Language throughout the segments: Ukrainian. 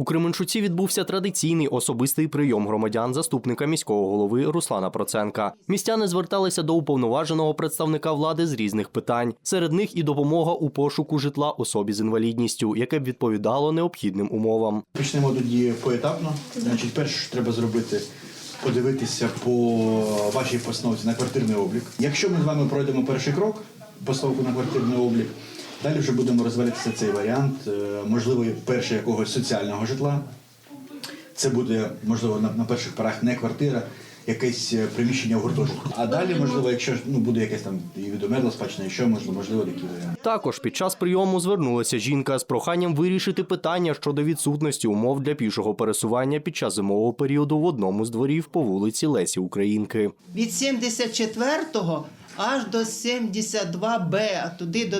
У Кременчуці відбувся традиційний особистий прийом громадян заступника міського голови Руслана Проценка. Містяни зверталися до уповноваженого представника влади з різних питань. Серед них і допомога у пошуку житла особі з інвалідністю, яке б відповідало необхідним умовам. Почнемо тоді поетапно. Значить, перше, треба зробити, подивитися по вашій постановці на квартирний облік. Якщо ми з вами пройдемо перший крок, постановку на квартирний облік, далі вже будемо розвиватися цей варіант, е, можливо, перше якогось соціального житла. Це буде, можливо, на, на перших порах не квартира, якесь е, приміщення в гуртожитку. А далі, можливо, якщо ну, буде якесь там і відомерла спадщина, і що можливо, можливо, такі варіанти. Також під час прийому звернулася жінка з проханням вирішити питання щодо відсутності умов для пішого пересування під час зимового періоду в одному з дворів по вулиці Лесі Українки. від 74-го аж до 72Б, а туди до,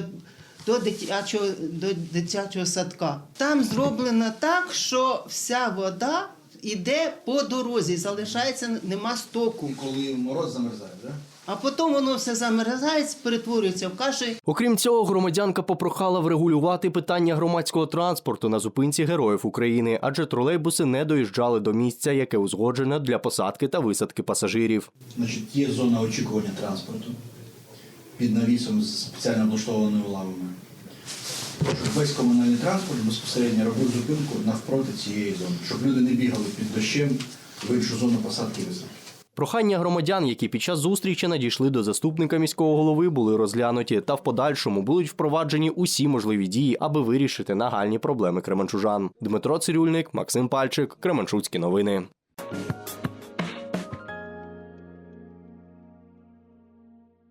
до, дитячого, до дитячого садка. Там зроблено так, що вся вода йде по дорозі, залишається, нема стоку. Коли мороз замерзає, так? А потім воно все замерзається, перетворюється в каші. Окрім цього, громадянка попрохала врегулювати питання громадського транспорту на зупинці Героїв України, адже тролейбуси не доїжджали до місця, яке узгоджене для посадки та висадки пасажирів. Значить, є зона очікування транспорту під навісом з спеціально облаштованими лавами. Щоб весь комунальний транспорт безпосередньо робив зупинку навпроти цієї зони, щоб люди не бігали під дощем в іншу зону посадки висадки. Прохання громадян, які під час зустрічі надійшли до заступника міського голови, були розглянуті та в подальшому будуть впроваджені усі можливі дії, аби вирішити нагальні проблеми кременчужан. Дмитро Цирюльник, Максим Пальчик, Кременчуцькі новини.